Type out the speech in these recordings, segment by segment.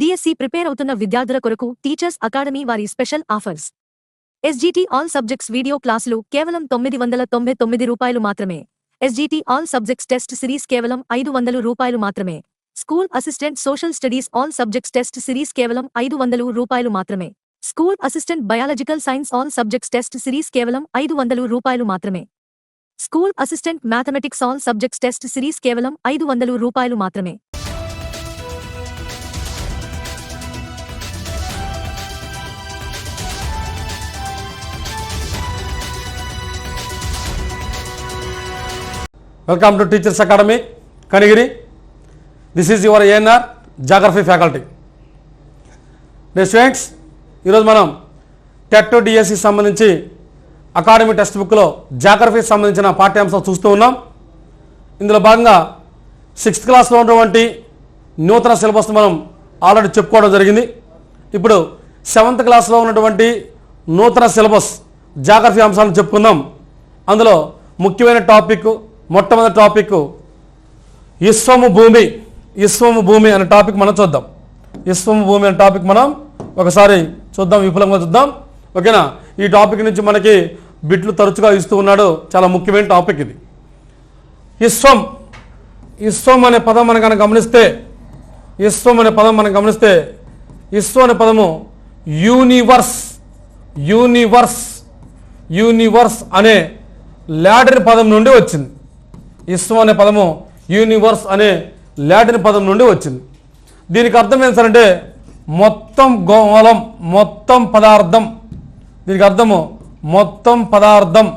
DSC prepare అవుతున్న విద్యార్థుల కొరకు టీచర్స్ అకాడమీ వారి special offers. SGT all subjects video క్లాసులు కేవలం తొమ్మిది వందల తొంభై తొమ్మిది రూపాయలు మాత్రమే. SGT all subjects test series కేవలం ఐదు వందలు రూపాయలు మాత్రమే. School assistant social studies all subjects test series కేవలం ఐదు వందలు రూపాయలు మాత్రమే. School assistant biological science all subjects test series కేవలం ఐదు వందలు రూపాయలు మాత్రమే. School assistant mathematics all subjects test series కేవలం ఐదు వందలు రూపాయలు మాత్రమే. Welcome to teachers academy Kanigiri this is your ANR geography faculty day students ఈరోజు మనం టెట్ డిఎస్సికి సంబంధించి అకాడమీ టెక్స్ట్ బుక్లో జాగ్రఫీకి సంబంధించిన పాఠ్యాంశాలు చూస్తూ ఉన్నాం. ఇందులో భాగంగా సిక్స్త్ క్లాస్లో ఉన్నటువంటి నూతన సిలబస్ మనం ఆల్రెడీ చెప్పుకోవడం జరిగింది. ఇప్పుడు సెవెంత్ క్లాస్లో ఉన్నటువంటి నూతన సిలబస్ జాగ్రఫీ అంశాలను చెప్పుకుందాం. అందులో ముఖ్యమైన టాపిక్ మొట్టమొదటి టాపిక్ విశ్వము భూమి విశ్వము భూమి అనే టాపిక్ మనం చూద్దాం. విశ్వము భూమి అనే టాపిక్ మనం ఒకసారి చూద్దాం విపులంగా చూద్దాం. ఓకేనా? ఈ టాపిక్ నుంచి మనకి బిట్లు తరచుగా ఇస్తూ ఉన్నాడు. చాలా ముఖ్యమైన టాపిక్ ఇది. విశ్వం విశ్వం అనే పదం మనం కనుక గమనిస్తే విశ్వం అనే పదం మనం గమనిస్తే విశ్వం అనే పదము యూనివర్స్ యూనివర్స్ యూనివర్స్ అనే లాటిన్ పదం నుండి వచ్చింది. విశ్వం అనే పదము యూనివర్స్ అనే లాటిన్ పదం నుండి వచ్చింది. దీనికి అర్థం ఏంటంటే మొత్తం గోళం మొత్తం పదార్థం. దీనికి అర్థము మొత్తం పదార్థం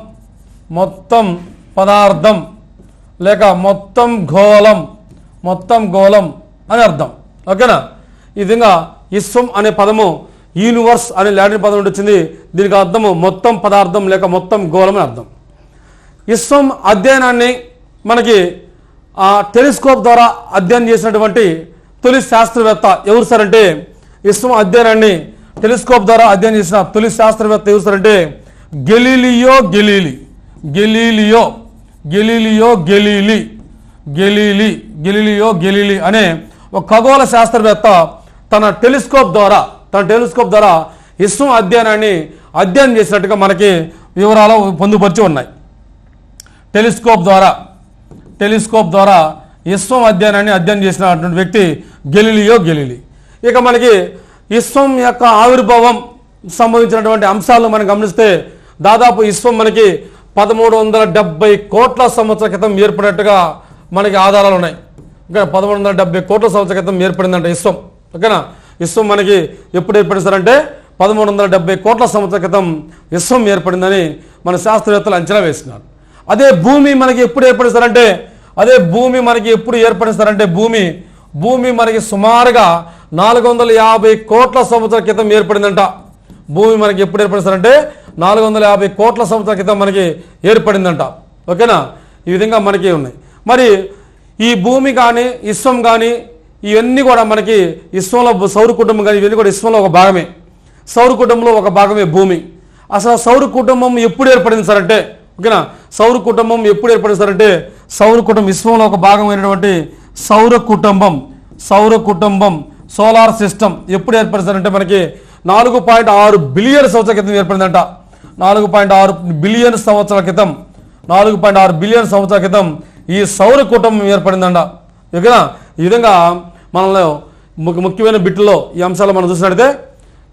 మొత్తం పదార్థం లేక మొత్తం గోళం మొత్తం గోళం అని అర్థం. ఓకేనా? ఈ విధంగా విశ్వం అనే పదము యూనివర్స్ అనే లాటిన్ పదం నుండి వచ్చింది. దీనికి అర్థము మొత్తం పదార్థం లేక మొత్తం గోళం అని అర్థం. విశ్వం అధ్యయనాన్ని మనకి ఆ టెలిస్కోప్ ద్వారా అధ్యయనం చేసినటువంటి తొలి శాస్త్రవేత్త ఎవరు సార్ అంటే విశ్వం అధ్యయనాన్ని టెలిస్కోప్ ద్వారా అధ్యయనం చేసిన తొలి శాస్త్రవేత్త ఎవరు సార్ అంటే Galileo Galilei. Galileo. Galileo Galilei. Galilei. Galileo Galilei అనే ఒక ఖగోళ శాస్త్రవేత్త తన టెలిస్కోప్ ద్వారా తన టెలిస్కోప్ ద్వారా విశ్వం అధ్యయనాన్ని అధ్యయనం చేసినట్టుగా మనకి వివరాలు పొందుపరిచి ఉన్నాయి. టెలిస్కోప్ ద్వారా టెలిస్కోప్ ద్వారా విశ్వం అధ్యయనాన్ని అధ్యయనం చేసినటువంటి వ్యక్తి గెలిలియో గెలిలి. ఇక మనకి విశ్వం యొక్క ఆవిర్భావం సంబంధించినటువంటి అంశాలను మనం గమనిస్తే దాదాపు విశ్వం మనకి పదమూడు వందల డెబ్బై కోట్ల సంవత్సరాల క్రితం ఏర్పడినట్టుగా మనకి ఆధారాలు ఉన్నాయి. ఇంకా పదమూడు వందల డెబ్బై కోట్ల సంవత్సరాల క్రితం ఏర్పడిందంట విశ్వం ఓకేనా? విశ్వం మనకి ఎప్పుడు ఏర్పడిస్తారంటే పదమూడు వందల డెబ్బై కోట్ల సంవత్సరాల క్రితం విశ్వం ఏర్పడిందని మన శాస్త్రవేత్తలు అంచనా వేస్తున్నారు. అదే భూమి మనకి ఎప్పుడు ఏర్పడిస్తారంటే అదే భూమి మనకి ఎప్పుడు ఏర్పడిస్తారంటే భూమి. భూమి మనకి సుమారుగా నాలుగు వందల యాభై కోట్ల సంవత్సరాల క్రితం ఏర్పడిందంట. భూమి మనకి ఎప్పుడు ఏర్పడిస్తారంటే నాలుగు వందల యాభై కోట్ల సంవత్సరాల క్రితం మనకి ఏర్పడిందంట. ఓకేనా? ఈ విధంగా మనకి ఉన్నాయి. మరి ఈ భూమి కానీ విశ్వం కానీ ఇవన్నీ కూడా మనకి విశ్వంలో సౌర కుటుంబం కానీ ఇవన్నీ కూడా విశ్వంలో ఒక భాగమే. సౌర కుటుంబంలో ఒక భాగమే భూమి. అసలు సౌర కుటుంబం ఎప్పుడు ఏర్పడింది సార్ అంటే ఓకేనా? సౌర కుటుంబం ఎప్పుడు ఏర్పడిస్తారంటే సౌర కుటుంబం విశ్వంలో ఒక భాగమైనటువంటి సౌర కుటుంబం సౌర కుటుంబం సోలార్ సిస్టమ్ ఎప్పుడు ఏర్పడిందంటే మనకి నాలుగు పాయింట్ ఆరు బిలియన్ సంవత్సరాల క్రితం ఏర్పడిందంట. నాలుగు పాయింట్ ఆరు బిలియన్ సంవత్సరాల క్రితం నాలుగు పాయింట్ ఆరు బిలియన్ సంవత్సరాల క్రితం ఈ సౌర కుటుంబం ఏర్పడిందంట. ఓకేనా? ఈ విధంగా మనలో ముఖ్యమైన బిట్లో ఈ అంశాలు మనం చూసినట్లయితే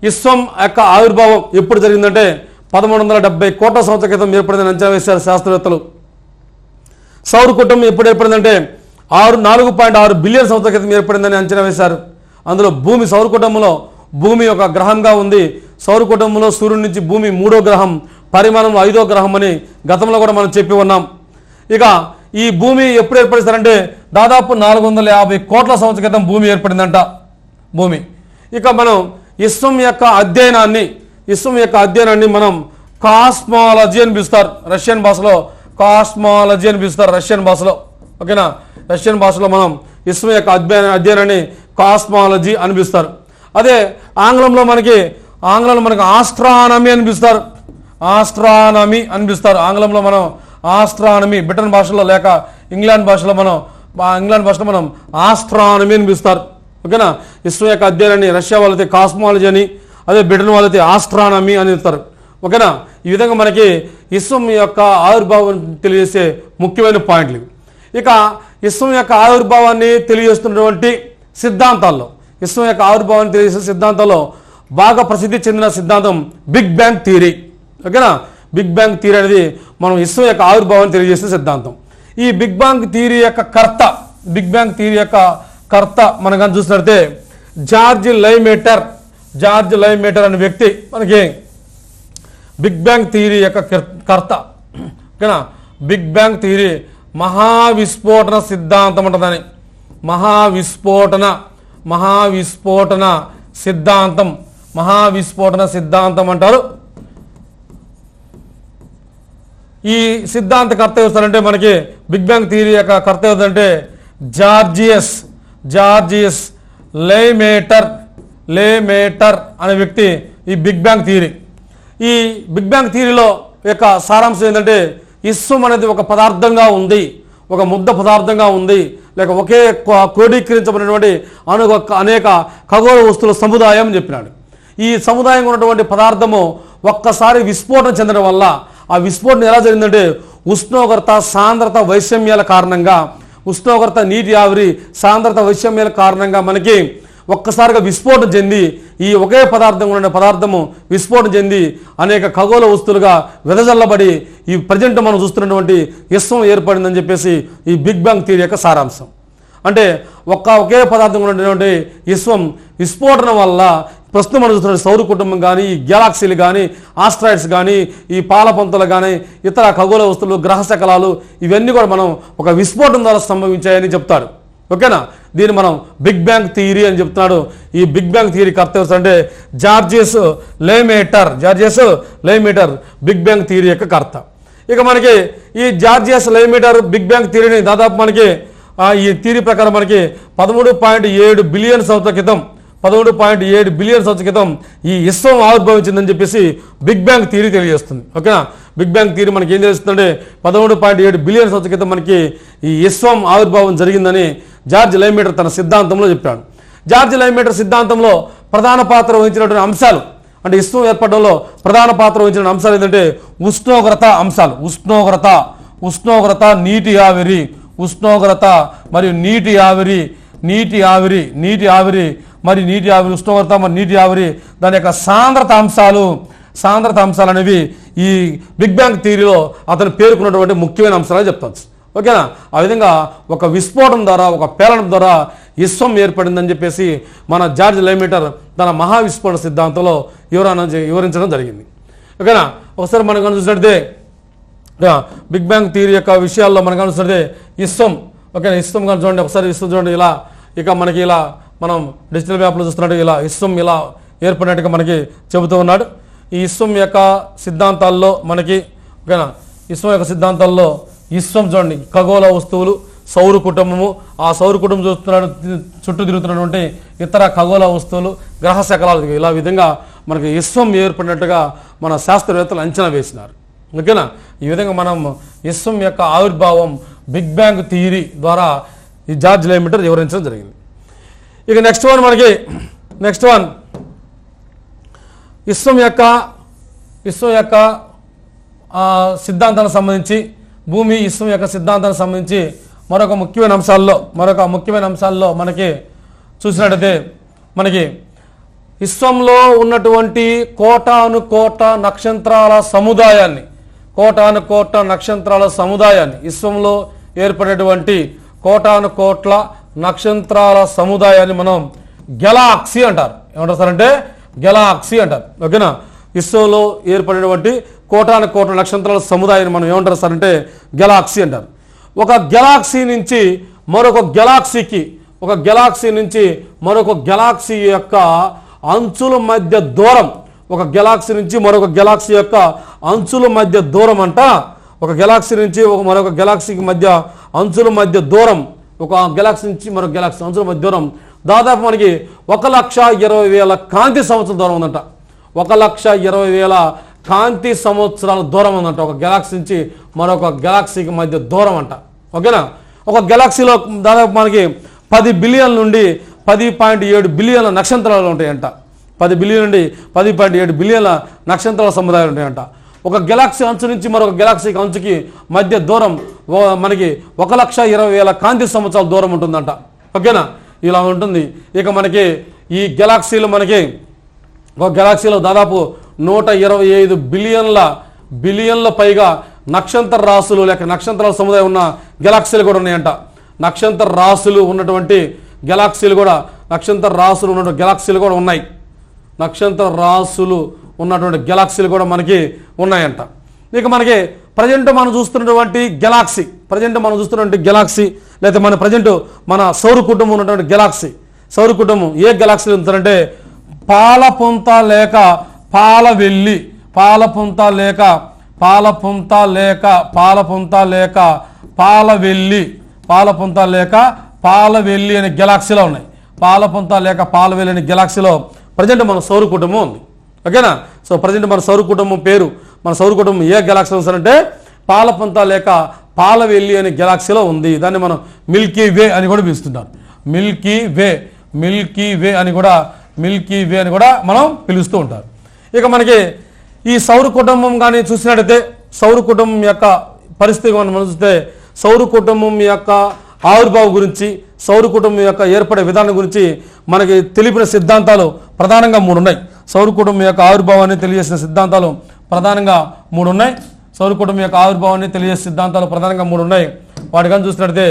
విశ్వం యొక్క ఆవిర్భావం ఎప్పుడు జరిగిందంటే పదమూడు వందల డెబ్బై కోట్ల సంవత్సరాల క్రితం ఏర్పడిందని అంచనా వేశారు శాస్త్రవేత్తలు. సౌర కుటుంబం ఎప్పుడు ఏర్పడిందంటే ఆరు నాలుగు పాయింట్ ఆరు బిలియన్ సంవత్సరాల క్రితం ఏర్పడిందని అంచనా వేశారు. అందులో భూమి సౌర కుటుంబంలో భూమి ఒక గ్రహంగా ఉంది. సౌర కుటుంబంలో సూర్యుడి నుంచి భూమి మూడో గ్రహం పరిమాణంలో ఐదో గ్రహం అని గతంలో కూడా మనం చెప్పి ఉన్నాం. ఇక ఈ భూమి ఎప్పుడు ఏర్పడిస్తారంటే దాదాపు నాలుగు వందల యాభై కోట్ల సంవత్సరాల క్రితం భూమి ఏర్పడిందంట. భూమి. ఇక మనం విశ్వం యొక్క అధ్యయనాన్ని విశ్వం యొక్క అధ్యయనాన్ని మనం కాస్మాలజీ అని పిలుస్తారు. రష్యన్ భాషలో కాస్మాలజీ అని పిలుస్తారు రష్యన్ భాషలో. ఓకేనా? రష్యన్ భాషలో మనం విశ్వం యొక్క అధ్యయన అధ్యయనాన్ని కాస్మాలజీ అని పిలుస్తారు. అదే ఆంగ్లంలో మనకి ఆంగ్లంలో మనకి ఆస్ట్రానమీ అని పిలుస్తారు. ఆస్ట్రానమీ అని పిలుస్తారు. ఆంగ్లంలో మనం ఆస్ట్రానమీ బ్రిటన్ భాషలో లేక ఇంగ్లాండ్ భాషలో మనం ఇంగ్లాండ్ భాషలో మనం ఆస్ట్రానమీ అని పిలుస్తారు. ఓకేనా? విశ్వం యొక్క అధ్యయనాన్ని రష్యా వాళ్ళైతే కాస్మాలజీ అని అదే బ్రిటన్ వాళ్ళైతే ఆస్ట్రానమీ అని చెప్తారు ఓకేనా? ఈ విధంగా మనకి విశ్వం యొక్క ఆవిర్భావం తెలియజేసే ముఖ్యమైన పాయింట్లు ఇక విశ్వం యొక్క ఆవిర్భావాన్ని తెలియజేస్తున్నటువంటి సిద్ధాంతాల్లో విశ్వం యొక్క ఆవిర్భావాన్ని తెలియజేసే సిద్ధాంతాల్లో బాగా ప్రసిద్ధి చెందిన సిద్ధాంతం బిగ్ బ్యాంగ్ థియరీ. ఓకేనా? బిగ్ బ్యాంగ్ థియరీ అనేది మనం విశ్వం యొక్క ఆవిర్భావాన్ని తెలియజేసే సిద్ధాంతం. ఈ బిగ్ బ్యాంగ్ థియరీ యొక్క కర్త బిగ్ బ్యాంగ్ థియరీ యొక్క కర్త మనం కానీ చూసినట్లయితే జార్జ్ లైమేటర్ జార్జ్ లైమేటర్ అనే వ్యక్తి మనకి బిగ్ బ్యాంగ్ థియరీ యొక్క కర్- కర్త. ఓకేనా? బిగ్ బ్యాంగ్ థియరీ మహావిస్ఫోటన సిద్ధాంతం ఉంటుందని మహావిస్ఫోటన మహావిస్ఫోటన సిద్ధాంతం. మహావిస్ఫోటన సిద్ధాంతం అంటారు. ఈ సిద్ధాంత కర్త ఎవరంటే మనకి బిగ్ బ్యాంగ్ థియరీ యొక్క కర్త ఎవరంటే జార్జియస్ జార్జియస్ లైమేటర్ లేమేటర్ అనే వ్యక్తి ఈ బిగ్ బ్యాంగ్ థియరీ. ఈ బిగ్ బ్యాంగ్ థియరీలో యొక్క సారాంశం ఏంటంటే ఇస్సుం అనేది ఒక పదార్థంగా ఉంది ఒక ముద్ద పదార్థంగా ఉంది లేక ఒకే క్రోడీకరించబడినటువంటి అను అనేక ఖగోళ వస్తువుల సముదాయం అని చెప్పినాడు. ఈ సముదాయం ఉన్నటువంటి పదార్థము ఒక్కసారి విస్ఫోటన చెందడం వల్ల ఆ విస్ఫోటన ఎలా జరిగిందంటే ఉష్ణోగ్రత సాంద్రత వైషమ్యాల కారణంగా ఉష్ణోగ్రత నీటి ఆవిరి సాంద్రత వైషమ్యాల కారణంగా మనకి ఒక్కసారిగా విస్ఫోటన చెంది ఈ ఒకే పదార్థం ఉన్న పదార్థము విస్ఫోటన చెంది అనేక ఖగోళ వస్తువులుగా వెదజల్లబడి ఈ ప్రజెంట్ మనం చూస్తున్నటువంటి విశ్వం ఏర్పడిందని చెప్పేసి ఈ బిగ్ బ్యాంగ్ థియరీ యొక్క సారాంశం. అంటే ఒక్క ఒకే పదార్థం ఉన్నటువంటి విశ్వం విస్ఫోటనం వల్ల ప్రస్తుతం మనం చూస్తున్న సౌర కుటుంబం కానీ ఈ గ్యాలాక్సీలు కానీ ఆస్ట్రాయిడ్స్ కానీ ఈ పాలపంతులు కానీ ఇతర ఖగోళ వస్తువులు గ్రహ శకలాలు ఇవన్నీ కూడా మనం ఒక విస్ఫోటం ద్వారా సంభవించాయని చెప్తారు. ఓకేనా? దీన్ని మనం బిగ్ బ్యాంగ్ థియరీ అని చెప్తున్నాడు. ఈ బిగ్ బ్యాంగ్ థియరీ కర్త ఎవరు అంటే Georges Lemaitre. Georges Lemaitre big bang theory యొక్క కర్త. ఇక మనకి ఈ జార్జియస్ లేమీటర్ బిగ్ బ్యాంగ్ థియరీని దాదాపు మనకి ఈ థియరీ ప్రకారం మనకి పదమూడు పాయింట్ ఏడు బిలియన్ సంవత్సరాల క్రితం పదమూడు పాయింట్ ఏడు బిలియన్ సంవత్సరాల క్రితం ఈ విశ్వం ఆవిర్భవించిందని చెప్పేసి బిగ్ బ్యాంగ్ థియరీ తెలియజేస్తుంది. ఓకేనా? బిగ్ బ్యాంగ్ థియరీ మనకి ఏం తెలుస్తుందంటే పదమూడు పాయింట్ ఏడు బిలియన్ సంవత్సరాల క్రితం మనకి ఈ విశ్వం ఆవిర్భావం జరిగిందని జార్జ్ లైమీటర్ తన సిద్ధాంతంలో చెప్పాడు. జార్జ్ లైమీటర్ సిద్ధాంతంలో ప్రధాన పాత్ర వహించినటువంటి అంశాలు అంటే ఇష్టం ఏర్పడడంలో ప్రధాన పాత్ర వహించిన అంశాలు ఏంటంటే ఉష్ణోగ్రత అంశాలు. ఉష్ణోగ్రత ఉష్ణోగ్రత నీటి ఆవిరి ఉష్ణోగ్రత మరియు నీటి ఆవిరి నీటి ఆవిరి నీటి ఆవిరి మరి నీటి ఆవిరి ఉష్ణోగ్రత మరి నీటి ఆవిరి దాని యొక్క సాంద్రత అంశాలు. సాంద్రత అంశాలు అనేవి ఈ బిగ్ బ్యాంగ్ థియరీలో అతను పేర్కొన్నటువంటి ముఖ్యమైన అంశాలు చెప్తాను. ఓకేనా? ఆ విధంగా ఒక విస్ఫోటం ద్వారా ఒక పేలనం ద్వారా విశ్వం ఏర్పడిందని చెప్పేసి మన జార్జ్ లైమీటర్ తన మహా విస్ఫోటన సిద్ధాంతంలో వివరణ వివరించడం జరిగింది. ఓకేనా? ఒకసారి మనం కనుక బిగ్ బ్యాంగ్ థియరీ యొక్క విషయాల్లో మనం కనుస్తుంటే విశ్వం ఓకేనా? విశ్వం కానీ చూడండి ఒకసారి విశ్వం చూడండి ఇలా ఇక మనకి ఇలా మనం డిజిటల్ మ్యాప్లో చూస్తున్నట్టు ఇలా విశ్వం ఇలా ఏర్పడినట్టుగా మనకి చెబుతూ ఉన్నాడు. ఈ విశ్వం యొక్క సిద్ధాంతాల్లో మనకి ఓకేనా? విశ్వం యొక్క సిద్ధాంతాల్లో విశ్వం చూడండి ఖగోళ వస్తువులు సౌర కుటుంబము. ఆ సౌర కుటుంబం చూస్తున్నాడు చుట్టూ తిరుగుతున్నటువంటి ఇతర ఖగోళ వస్తువులు గ్రహ శకలాలు. ఇలా విధంగా మనకి విశ్వం ఏర్పడినట్టుగా మన శాస్త్రవేత్తలు అంచనా వేసినారు. ఓకేనా? ఈ విధంగా మనం విశ్వం యొక్క ఆవిర్భావం బిగ్ బ్యాంగ్ థియరీ ద్వారా ఈ జార్జ్ లైమీటర్ వివరించడం జరిగింది. ఇక నెక్స్ట్ వన్ మనకి నెక్స్ట్ వన్. విశ్వం యొక్క విశ్వం యొక్క సిద్ధాంతానికి సంబంధించి భూమి విశ్వం యొక్క సిద్ధాంతానికి సంబంధించి మరొక ముఖ్యమైన అంశాల్లో మరొక ముఖ్యమైన అంశాల్లో మనకి చూసినట్టయితే మనకి విశ్వంలో ఉన్నటువంటి కోటాను కోట నక్షత్రాల సముదాయాన్ని కోటాను కోట నక్షత్రాల సముదాయాన్ని విశ్వంలో ఏర్పడేటువంటి కోటాను కోట్ల నక్షత్రాల సముదాయాన్ని మనం గెలాక్సీ అంటారు. ఏమంటారు సార్ అంటే గెలాక్సీ అంటారు. ఓకేనా? విశ్వంలో ఏర్పడినటువంటి కోటాను కోట్ల నక్షత్రాల సముదాయాన్ని మనం ఏమంటారు సార్ అంటే గెలాక్సీ అంటారు. ఒక గెలాక్సీ నుంచి మరొక గెలాక్సీకి ఒక గెలాక్సీ నుంచి మరొక గెలాక్సీ యొక్క అంచుల మధ్య దూరం ఒక గెలాక్సీ నుంచి మరొక గెలాక్సీ యొక్క అంచుల మధ్య దూరం అంట ఒక గెలాక్సీ నుంచి ఒక మరొక గెలాక్సీకి మధ్య అంచుల మధ్య దూరం ఒక గెలాక్సీ నుంచి మరొక గెలాక్సీ అంచుల మధ్య దూరం దాదాపు మనకి ఒక లక్ష ఇరవై వేల కాంతి సంవత్సరం దూరం ఉందంట. ఒక లక్ష ఇరవై వేల కాంతి సంవత్సరాల దూరం ఉందంట. ఒక గెలాక్సీ నుంచి మరొక గెలాక్సీకి మధ్య దూరం అంట. ఓకేనా? ఒక గెలాక్సీలో దాదాపు మనకి పది బిలియన్ నుండి పది పాయింట్ ఏడు బిలియన్ల నక్షత్రాలు ఉంటాయంట. పది బిలియన్ నుండి పది పాయింట్ ఏడు బిలియన్ల నక్షత్రాల సముదాయాలు ఉంటాయంట. ఒక గెలాక్సీ అంచు నుంచి మరొక గెలాక్సీ అంచుకి మధ్య దూరం మనకి ఒక లక్ష ఇరవై వేల కాంతి సంవత్సరాల దూరం ఉంటుందంట. ఓకేనా? ఇలా ఉంటుంది. ఇక మనకి ఈ గెలాక్సీలు మనకి ఒక గెలాక్సీలో దాదాపు నూట ఇరవై ఐదు బిలియన్ల బిలియన్ల పైగా నక్షత్ర రాసులు లేక నక్షత్రాల సముదాయం ఉన్న గెలాక్సీలు కూడా ఉన్నాయంట. నక్షత్ర రాసులు ఉన్నటువంటి గెలాక్సీలు కూడా నక్షత్ర రాసులు ఉన్నటువంటి గెలాక్సీలు కూడా ఉన్నాయి. నక్షత్ర రాసులు ఉన్నటువంటి గెలాక్సీలు కూడా మనకి ఉన్నాయంట. ఇక మనకి ప్రజెంట్ మనం చూస్తున్నటువంటి గెలాక్సీ ప్రజెంట్ మనం చూస్తున్నటువంటి గెలాక్సీ లేదా మన ప్రజెంట్ మన సౌర కుటుంబం ఉన్నటువంటి గెలాక్సీ సౌర కుటుంబం ఏ గెలాక్సీలు ఉంటారంటే పాల పాలపుంత లేక పాలవెల్లి పాలపుంత లేక పాలపుంత లేక పాలపుంత లేక పాలవెల్లి పాలపుంత లేక పాలవెల్లి అనే గెలాక్సీలో ఉన్నాయి. పాలపుంత లేక పాలవెల్లి అనే గెలాక్సీలో ప్రజెంట్ మన సౌర కుటుంబం ఉంది. ఓకేనా? సో ప్రజెంట్ మన సౌర కుటుంబం పేరు మన సౌర కుటుంబం ఏ గెలాక్సీలో ఉందంటే పాలపుంత లేక పాలవెల్లి అనే గెలాక్సీలో ఉంది. దాన్ని మనం మిల్కీ వే అని కూడా పిలుస్తుంటారు. మిల్కీ వే మిల్కీ వే అని కూడా మిల్కీ వే అని కూడా మనం పిలుస్తూ ఉంటారు. ఇక మనకి ఈ సౌర కుటుంబం కానీ చూసినట్టయితే సౌర కుటుంబం యొక్క పరిస్థితి మనం మనం చూస్తే సౌర కుటుంబం యొక్క ఆవిర్భావం గురించి సౌర కుటుంబం యొక్క ఏర్పడే విధానం గురించి మనకి తెలిపిన సిద్ధాంతాలు ప్రధానంగా మూడు ఉన్నాయి సౌర కుటుంబం యొక్క ఆవిర్భావాన్ని తెలియజేసిన సిద్ధాంతాలు ప్రధానంగా మూడు ఉన్నాయి సౌర కుటుంబం యొక్క ఆవిర్భావాన్ని తెలియజేసే సిద్ధాంతాలు ప్రధానంగా మూడు ఉన్నాయి వాటి కానీ చూసినట్టయితే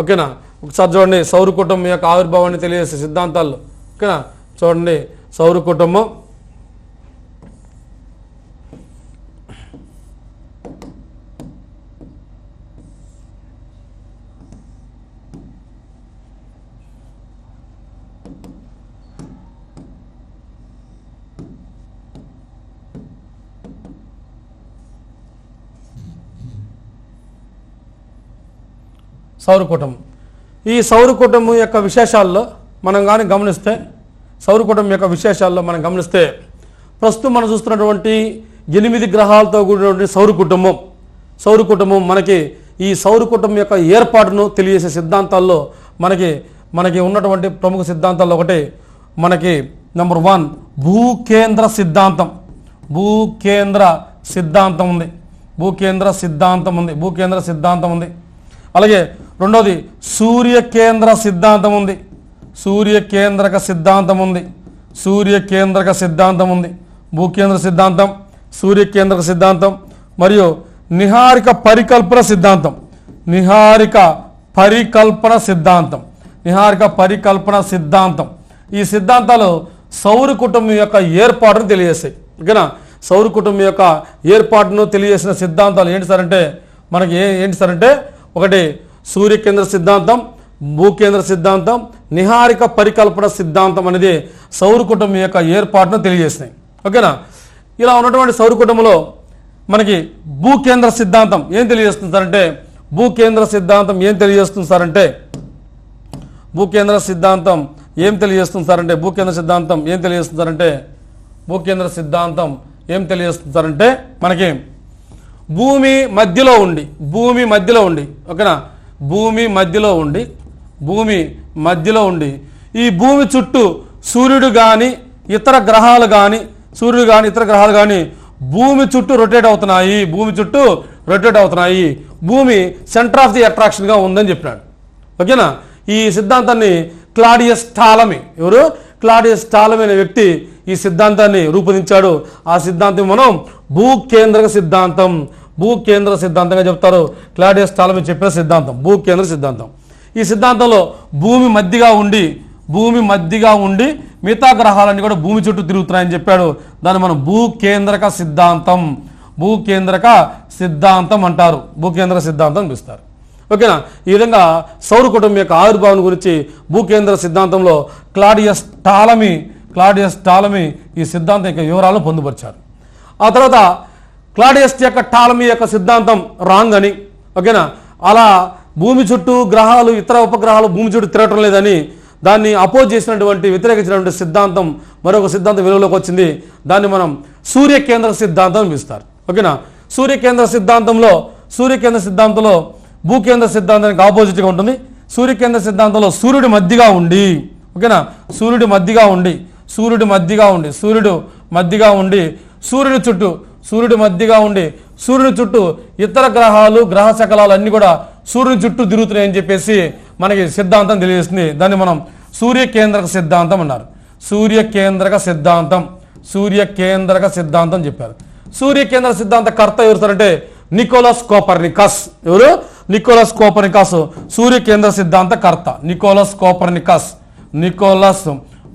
ఓకేనా? ఒకసారి చూడండి. సౌర కుటుంబం యొక్క ఆవిర్భావాన్ని తెలియజేసే సిద్ధాంతాలు ఓకేనా? చూడండి సౌర కుటుంబం. సౌర కుటుంబం. ఈ సౌర కుటుంబం యొక్క విశేషాల్లో మనం కానీ గమనిస్తే సౌరకుటం యొక్క విశేషాల్లో మనం గమనిస్తే ప్రస్తుతం మనం చూస్తున్నటువంటి ఎనిమిది గ్రహాలతో కూడినటువంటి సౌర కుటుంబం సౌర కుటుంబం మనకి ఈ సౌర కుటుంబం యొక్క ఏర్పాటును తెలియజేసే సిద్ధాంతాల్లో మనకి మనకి ఉన్నటువంటి ప్రముఖ సిద్ధాంతాల్లో ఒకటి మనకి నెంబర్ వన్ భూకేంద్ర సిద్ధాంతం. భూకేంద్ర సిద్ధాంతం ఉంది. భూకేంద్ర సిద్ధాంతం ఉంది. భూకేంద్ర సిద్ధాంతం ఉంది. అలాగే రెండవది సూర్యకేంద్ర సిద్ధాంతం ఉంది. సూర్యకేంద్రక సిద్ధాంతం ఉంది సూర్యకేంద్రక సిద్ధాంతం ఉంది భూకేంద్ర సిద్ధాంతం సూర్యకేంద్రక సిద్ధాంతం మరియు నిహారిక పరికల్పన సిద్ధాంతం. నిహారిక పరికల్పన సిద్ధాంతం. నిహారిక పరికల్పన సిద్ధాంతం. ఈ సిద్ధాంతాలు సౌర కుటుంబం యొక్క ఏర్పాటును తెలియజేస్తాయి. ఓకేనా? సౌర కుటుంబం యొక్క ఏర్పాటును తెలియజేసిన సిద్ధాంతాలు ఏంటి సార్ అంటే మనకి ఏంటి సార్ అంటే ఒకటి సూర్యకేంద్ర సిద్ధాంతం భూకేంద్ర సిద్ధాంతం నిహారిక పరికల్పన సిద్ధాంతం అనేది సౌర కుటుంబం యొక్క ఏర్పాటును తెలియజేసినాయి. ఓకేనా? ఇలా ఉన్నటువంటి సౌర కుటుంబంలో మనకి భూకేంద్ర సిద్ధాంతం ఏం తెలియజేస్తుంది సార్ అంటే భూకేంద్ర సిద్ధాంతం ఏం తెలియజేస్తుంది సార్ అంటే భూకేంద్ర సిద్ధాంతం ఏం తెలియజేస్తుంది సార్ అంటే భూకేంద్ర సిద్ధాంతం ఏం తెలియజేస్తుంది సార్ అంటే భూకేంద్ర సిద్ధాంతం ఏం తెలియజేస్తుంది సార్ అంటే మనకి భూమి మధ్యలో ఉండి భూమి మధ్యలో ఉండి ఓకేనా? భూమి మధ్యలో ఉండి భూమి మధ్యలో ఉండి. ఈ భూమి చుట్టూ సూర్యుడు కానీ ఇతర గ్రహాలు కానీ సూర్యుడు కానీ ఇతర గ్రహాలు కానీ భూమి చుట్టూ రొటేట్ అవుతున్నాయి. భూమి చుట్టూ రొటేట్ అవుతున్నాయి. భూమి సెంటర్ ఆఫ్ ది అట్రాక్షన్గా ఉందని చెప్పినాడు. ఓకేనా? ఈ సిద్ధాంతాన్ని క్లాడియస్ టాలమి ఎవరు? క్లాడియస్ టాలమి అనే వ్యక్తి ఈ సిద్ధాంతాన్ని రూపొందించాడు. ఆ సిద్ధాంతం మనం భూకేంద్రక సిద్ధాంతం. భూకేంద్ర సిద్ధాంతంగా చెప్తారు. క్లాడియస్ టాలమి చెప్పిన సిద్ధాంతం. భూకేంద్ర సిద్ధాంతం. ఈ సిద్ధాంతంలో భూమి మధ్యగా ఉండి భూమి మధ్యగా ఉండి మిగతా గ్రహాలన్నీ కూడా భూమి చుట్టూ తిరుగుతున్నాయని చెప్పాడు. దాన్ని మనం భూకేంద్రక సిద్ధాంతం భూకేంద్రక సిద్ధాంతం అంటారు. భూకేంద్ర సిద్ధాంతం పిలుస్తారు. ఓకేనా? ఈ విధంగా సౌర కుటుంబం యొక్క ఆవిర్భావం గురించి భూకేంద్ర సిద్ధాంతంలో క్లాడియస్ టాలమీ క్లాడియస్ టాలమీ ఈ సిద్ధాంతం యొక్క వివరాలను పొందుపరిచారు. ఆ తర్వాత క్లాడియస్ యొక్క టాలమీ యొక్క సిద్ధాంతం రాంగ్ అని ఓకేనా? అలా భూమి చుట్టూ గ్రహాలు ఇతర ఉపగ్రహాలు భూమి చుట్టూ తిరగటం లేదని దాన్ని అపోజ్ చేసినటువంటి వ్యతిరేకించినటువంటి సిద్ధాంతం మరొక సిద్ధాంతం వెలుగులోకి వచ్చింది. దాన్ని మనం సూర్య కేంద్ర సిద్ధాంతం పిలుస్తారు. ఓకేనా? సూర్య కేంద్ర సిద్ధాంతంలో సూర్య కేంద్ర సిద్ధాంతంలో భూకేంద్ర సిద్ధాంతానికి ఆపోజిట్గా ఉంటుంది. సూర్య కేంద్ర సిద్ధాంతంలో సూర్యుడి మధ్యగా ఉండి ఓకేనా? సూర్యుడి మధ్యగా ఉండి సూర్యుడి మధ్యగా ఉండి సూర్యుడు మధ్యగా ఉండి సూర్యుడి చుట్టూ సూర్యుడి మధ్యగా ఉండి సూర్యుడి చుట్టూ ఇతర గ్రహాలు గ్రహ శకలాలు అన్నీ కూడా సూర్యుని చుట్టూ తిరుగుతున్నాయని చెప్పేసి మనకి సిద్ధాంతం తెలియజేస్తుంది. దాన్ని మనం సూర్య కేంద్రక సిద్ధాంతం అన్నారు. సూర్య కేంద్రక సిద్ధాంతం. సూర్య కేంద్రక సిద్ధాంతం చెప్పారు. సూర్య కేంద్ర సిద్ధాంత కర్త ఎవరు అంటే నికోలస్ కోపర్నికస్. ఎవరు? Nicolas Copernicus. సూర్య కేంద్ర సిద్ధాంత కర్త. Nicolas Copernicus. Nicolas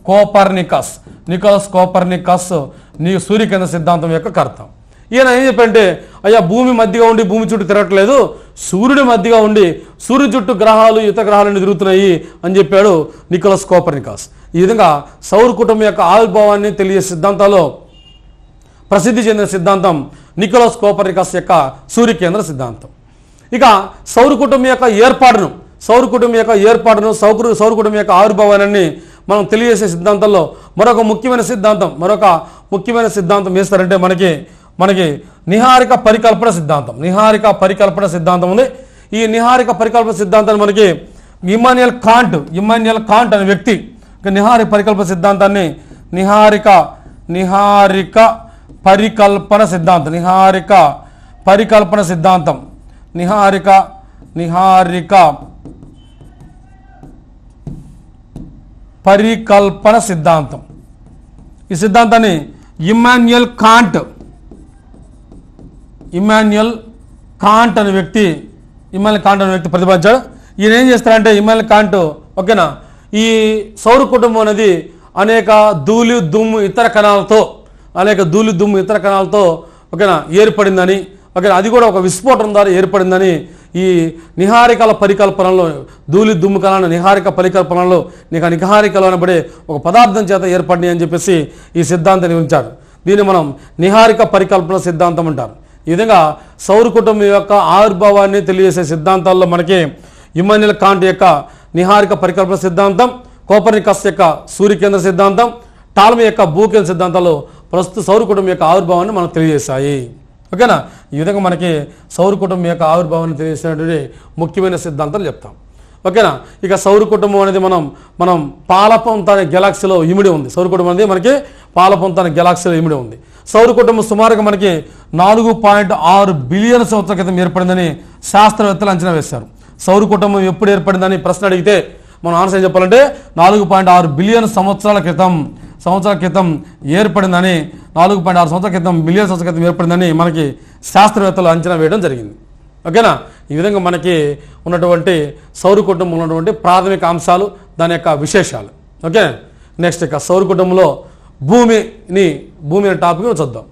Copernicus. Nicolas Copernicus నీ సూర్య కేంద్ర సిద్ధాంతం యొక్క కర్త. ఈయన ఏం చెప్పంటే అయ్యా భూమి మధ్యగా ఉండి భూమి చుట్టూ తిరగట్లేదు సూర్యుడి మధ్యగా ఉండి సూర్యుడి చుట్టూ గ్రహాలు ఇతర గ్రహాలన్నీ తిరుగుతున్నాయి అని చెప్పాడు నికోలస్ కోపర్నికాస్. ఈ విధంగా సౌర కుటుంబం యొక్క ఆవిర్భావాన్ని తెలియజే సిద్ధాంతాల్లో ప్రసిద్ధి చెందిన సిద్ధాంతం నికోలస్ కోపర్నికాస్ యొక్క సూర్యకేంద్ర సిద్ధాంతం. ఇక సౌర కుటుంబం యొక్క ఏర్పాటును సౌర కుటుంబం యొక్క ఏర్పాటును సౌకృ సౌర కుటుంబం యొక్క ఆవిర్భావాన్ని మనం తెలియజేసే సిద్ధాంతంలో మరొక ముఖ్యమైన సిద్ధాంతం మరొక ముఖ్యమైన సిద్ధాంతం వేస్తారంటే మనకి మనకి నిహారిక పరికల్పన సిద్ధాంతం. నిహారిక పరికల్పన సిద్ధాంతం ఉంది. ఈ నిహారిక పరికల్పన సిద్ధాంతాన్ని మనకి ఇమాన్యుయల్ కాంట్ ఇమాన్యుయల్ కాంట్ అనే వ్యక్తి నిహారిక పరికల్పన సిద్ధాంతాన్ని నిహారిక నిహారిక పరికల్పన సిద్ధాంతం. నిహారిక పరికల్పన సిద్ధాంతం. నిహారిక నిహారిక పరికల్పన సిద్ధాంతం. ఈ సిద్ధాంతాన్ని ఇమాన్యుయల్ కాంట్ ఇమాన్యుయల్ కాంట్ అనే వ్యక్తి ఇమాన్యుల్ కాంట్ అనే వ్యక్తి ప్రతిపాదించాడు. ఈయన ఏం చేస్తారంటే ఇమాన్యుల్ కాంట్ ఓకేనా? ఈ సౌర కుటుంబం అనేది అనేక ధూళి దుమ్ము ఇతర కణాలతో అనేక ధూళి దుమ్ము ఇతర కణాలతో ఓకేనా ఏర్పడిందని ఓకేనా అది కూడా ఒక విస్ఫోటనం ద్వారా ఏర్పడిందని ఈ నిహారికల పరికల్పనలో ధూళి దుమ్ము కణాల నిహారిక పరికల్పనలో నీకు నిహారికలు అనబడే ఒక పదార్థం చేత ఏర్పడినాయి అని చెప్పేసి ఈ సిద్ధాంతాన్ని ఉంచారు దీన్ని మనం నిహారిక పరికల్పన సిద్ధాంతం అంటారు. ఈ విధంగా సౌర కుటుంబం యొక్క ఆవిర్భావాన్ని తెలియజేసే సిద్ధాంతాల్లో మనకి ఇమాన్యుల్ కాంట్ యొక్క నిహారిక పరికల్పన సిద్ధాంతం కోపర్నికస్ యొక్క సూర్యకేంద్ర సిద్ధాంతం టాల్మ యొక్క భూకేంద్ర సిద్ధాంతాలు ప్రస్తుత సౌర కుటుంబం యొక్క ఆవిర్భావాన్ని మనకు తెలియజేశాయి. ఓకేనా? ఈ విధంగా మనకి సౌర కుటుంబం యొక్క ఆవిర్భావాన్ని తెలియజేసినటువంటి ముఖ్యమైన సిద్ధాంతాలు చెప్తాం. ఓకేనా? ఇక సౌర కుటుంబం అనేది మనం మనం పాలపొంత అనే గెలాక్సీలో ఇమిడి ఉంది. సౌర కుటుంబం అనేది మనకి పాలపొంత అనే గెలాక్సీలో ఇమిడి ఉంది. సౌర కుటుంబం సుమారుగా మనకి నాలుగు పాయింట్ ఆరు బిలియన్ సంవత్సరాల క్రితం ఏర్పడిందని శాస్త్రవేత్తలు అంచనా వేశారు. సౌర కుటుంబం ఎప్పుడు ఏర్పడిందని ప్రశ్న అడిగితే మనం ఆన్సర్ ఏం చెప్పాలంటే నాలుగు పాయింట్ ఆరు బిలియన్ సంవత్సరాల క్రితం సంవత్సరాల క్రితం ఏర్పడిందని నాలుగు పాయింట్ ఆరు సంవత్సరాల క్రితం బిలియన్ సంవత్సరాల క్రితం ఏర్పడిందని మనకి శాస్త్రవేత్తలు అంచనా వేయడం జరిగింది. ఓకేనా? ఈ విధంగా మనకి ఉన్నటువంటి సౌర కుటుంబంలో ఉన్నటువంటి ప్రాథమిక అంశాలు దాని యొక్క విశేషాలు. ఓకే? నెక్స్ట్ ఇక సౌర కుటుంబంలో భూమిని భూమి అనే టాపిక్ చూద్దాం.